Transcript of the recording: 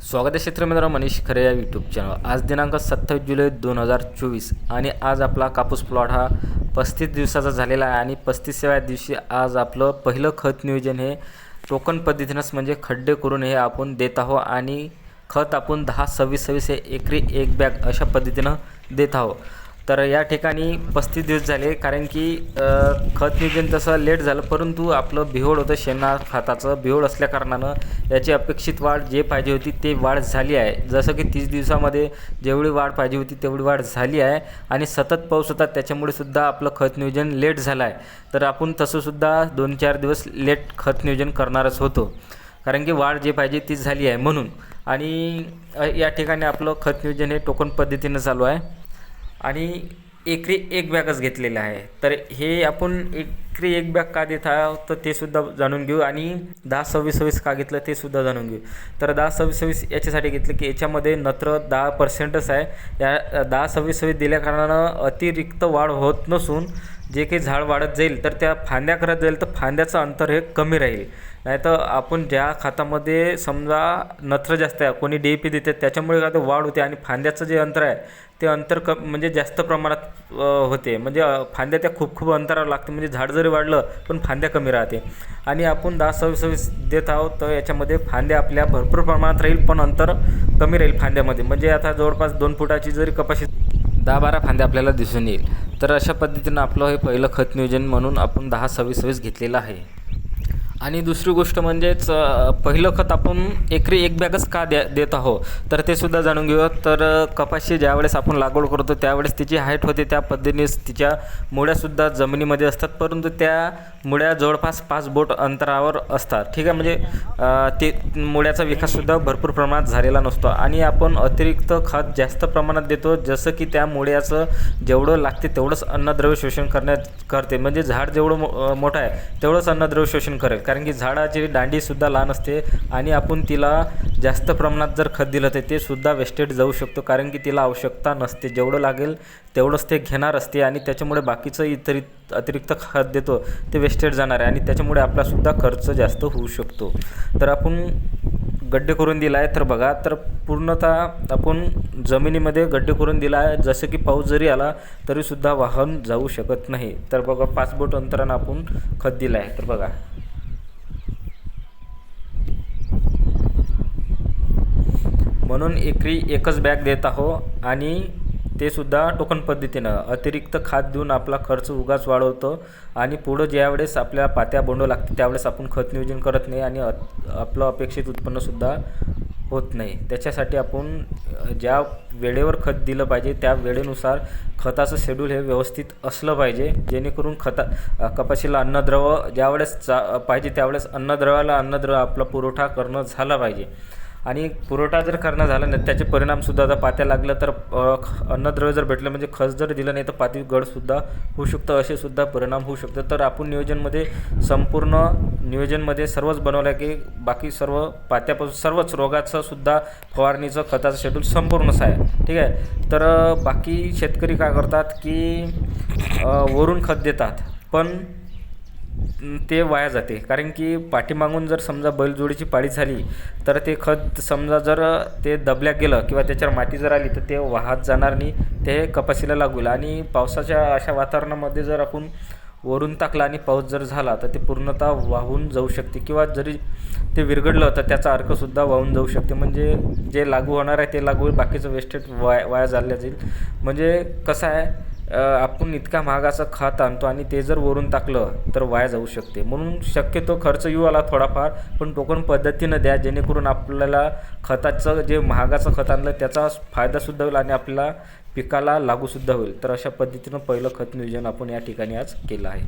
स्वागत आहे क्षेत्रमित्र मनीष खरे या यूट्यूब चॅनल आज दिनांक सत्तावीस जुलै दोन हजार चोवीस आणि आज आपला कापूस प्लॉट हा पस्तीस दिवसाचा झालेला आहे आणि पस्तीसाव्या दिवशी आज आपलं पहिलं खत नियोजन हे टोकन पद्धतीनंच म्हणजे खड्डे करून हे आपण देत आहोत आणि खत आपण दहा सव्वीस सव्वीस हे एकरी एक बॅग अशा पद्धतीनं देत आहोत. तर या ठिकाणी पस्तीस दिवस झाले कारण की खत नियोजन तसं लेट झालं परंतु आपलं बिहोड होतं शेणा खताचं. बिहोड असल्याकारणानं याची अपेक्षित वाढ जे पाहिजे होती ते वाढ झाली आहे. जसं की तीस दिवसामध्ये जेवढी वाढ पाहिजे होती तेवढी वाढ झाली आहे आणि सतत पाऊस होता त्याच्यामुळे सुद्धा आपलं खत नियोजन लेट झालं आहे. तर आपण तसंसुद्धा दोन चार दिवस लेट खत नियोजन करणारच होतो. कारण की वाढ जे पाहिजे ती झाली आहे म्हणून. आणि या ठिकाणी आपलं खत नियोजन हे टोकन पद्धतीनं चालू आहे. आणि एकरी एक बॅगच घेतलेलं आहे. तर हे आपण एकरी एक बॅग का देत आहोत तर ते सुद्धा जाणून घेऊ आणि दहा सव्वीस सव्वीस का घेतलं ते सुद्धा जाणून घेऊ. तर दहा सव्वीस सव्वीस याच्यासाठी घेतलं की याच्यामध्ये नत्र दहा पर्सेंटच आहे. या दहा सव्वीस सव्वीस दिल्या कारणानं अतिरिक्त वाढ होत नसून जे काही झाड वाढत जाईल तर त्या फांद्या करत जाईल तर फांद्याचं अंतर हे कमी राहील. नाही तर आपण ज्या खतामध्ये समजा नत्र जास्त आहे कोणी डी ए पी देते त्याच्यामुळे काय ते वाढ होते आणि फांद्याचं जे अंतर आहे ते अंतर क म्हणजे जास्त प्रमाणात होते. म्हणजे फांद्या त्या खूप खूप अंतरावर लागते. म्हणजे झाड जरी वाढलं पण फांद्या कमी राहते. आणि आपण दहा सव्वीस सव्वीस देत आहोत तर याच्यामध्ये फांद्या आपल्या भरपूर प्रमाणात राहील पण अंतर कमी राहील फांद्यामध्ये. म्हणजे आता जवळपास दोन फुटाची जरी कपाशी दहा बारा फांद्या आपल्याला दिसून येईल. तर अशा पद्धतीनं आपलं हे पहिलं खत नियोजन म्हणून आपण दहा सव्वीस सव्वीस घेतलेलं आहे. आणि दुसरी गोष्ट म्हणजेच पहिलं खत आपण एकरी एक बॅगच का द्या देत आहो? तर ते सुद्धा जाणून घेऊया. तर कपाशी ज्यावेळेस आपण लागवड करतो त्यावेळेस तिची हाईट होते त्या पद्धतीनेच तिच्या मुळ्यासुद्धा जमिनीमध्ये असतात. परंतु त्या मुळ्या जवळपास पाच बोट अंतरावर असतात. ठीक आहे? म्हणजे ते मुळ्याचा विकाससुद्धा भरपूर प्रमाणात झालेला नसतो. आणि आपण अतिरिक्त खत जास्त प्रमाणात देतो जसं की त्या मुळ्याचं जेवढं लागते तेवढंच अन्नद्रव्य शोषण करण्यात करते. म्हणजे झाड जेवढं मो मोठं आहे तेवढंच अन्नद्रव्य शोषण करेल. कारण की झाडाची दांडीसुद्धा लहान असते आणि आपण तिला जास्त प्रमाणात जर खत दिलं तर ते सुद्धा वेस्टेड जाऊ शकतो. कारण की तिला आवश्यकता नसते. जेवढं लागेल तेवढंच ते घेणार असते आणि त्याच्यामुळे बाकीचं इतरी अतिरिक्त खत देतो ते वेस्टेड जाणार आहे आणि त्याच्यामुळे आपलासुद्धा खर्च जास्त होऊ शकतो. तर आपण गड्डे करून दिला आहे तर बघा तर पूर्णतः आपण जमिनीमध्ये गड्डे करून दिला आहे. जसं की पाऊस जरी आला तरीसुद्धा वाहन जाऊ शकत नाही. तर बघा पाच बोट अंतरानं आपण खत दिलं आहे. तर बघा. म्हणून एकरी एकच बॅग देत आहो आणि ते सुद्धा टोकन पद्धतीनं अतिरिक्त खात देऊन आपला खर्च उगाच वाढवतो आणि पुढं ज्यावेळेस आपल्या पात्या बोंड लागते त्यावेळेस आपण खत नियोजन करत नाही आणि अ- आपलं अपेक्षित उत्पन्नसुद्धा होत नाही. त्याच्यासाठी आपण ज्या वेळेवर खत दिलं पाहिजे त्या वेळेनुसार खताचं शेड्यूल हे व्यवस्थित असलं पाहिजे जेणेकरून खता कपाशीला अन्नद्रव ज्यावेळेस चा पाहिजे त्यावेळेस अन्नद्रवाला अन्नद्रव आपला पुरवठा करणं झाला पाहिजे. आणि पुरवठा जर करणं झाला नाही त्याचे परिणामसुद्धा जर पात्या लागलं तर अन्नद्रव्य जर भेटलं म्हणजे खत जर दिलं नाही तर पाती गडसुद्धा होऊ शकतं असे सुद्धा परिणाम होऊ शकतात. तर आपण नियोजनमध्ये संपूर्ण नियोजनमध्ये सर्वच बनवलं आहे की बाकी सर्व पात्यापासून सर्वच रोगाचं सुद्धा फवारणीचं खताचं शेड्यूल संपूर्णच आहे ठीक आहे? तर बाकी शेतकरी काय करतात की वरून खत देतात. पण ते वाया जाते. कारण की पाठीमागून जर समजा बैलजोडीची पाळी झाली तर ते खत समजा जर ते दबल्या गेलं किंवा त्याच्यावर माती जर आली तर ते वाहत जाणार नाही. ते कपाशीला लागूल आणि पावसाच्या अशा वातावरणामध्ये जर आपण वरून टाकला आणि पाऊस जर झाला तर ते पूर्णतः वाहून जाऊ शकते. किंवा जरी ते विरघडलं तर त्याचा अर्कसुद्धा वाहून जाऊ शकते. म्हणजे जे लागू होणार आहे ते लागू होईल. बाकीचं वेस्टेज वाया वाया चालल्या जाईल. म्हणजे कसं आहे आपण इतका महागाचं खत आणतो आणि ते जर वरून टाकलं तर वाया जाऊ शकते. म्हणून शक्यतो खर्च येऊ आला थोडाफार पण टोकन पद्धतीनं द्या जेणेकरून आपल्याला खताचं जे महागाचं खत आणलं त्याचा फायदासुद्धा होईल आणि आपल्याला पिकाला लागूसुद्धा होईल. तर अशा पद्धतीनं पहिलं खत नियोजन आपण या ठिकाणी आज केलं आहे.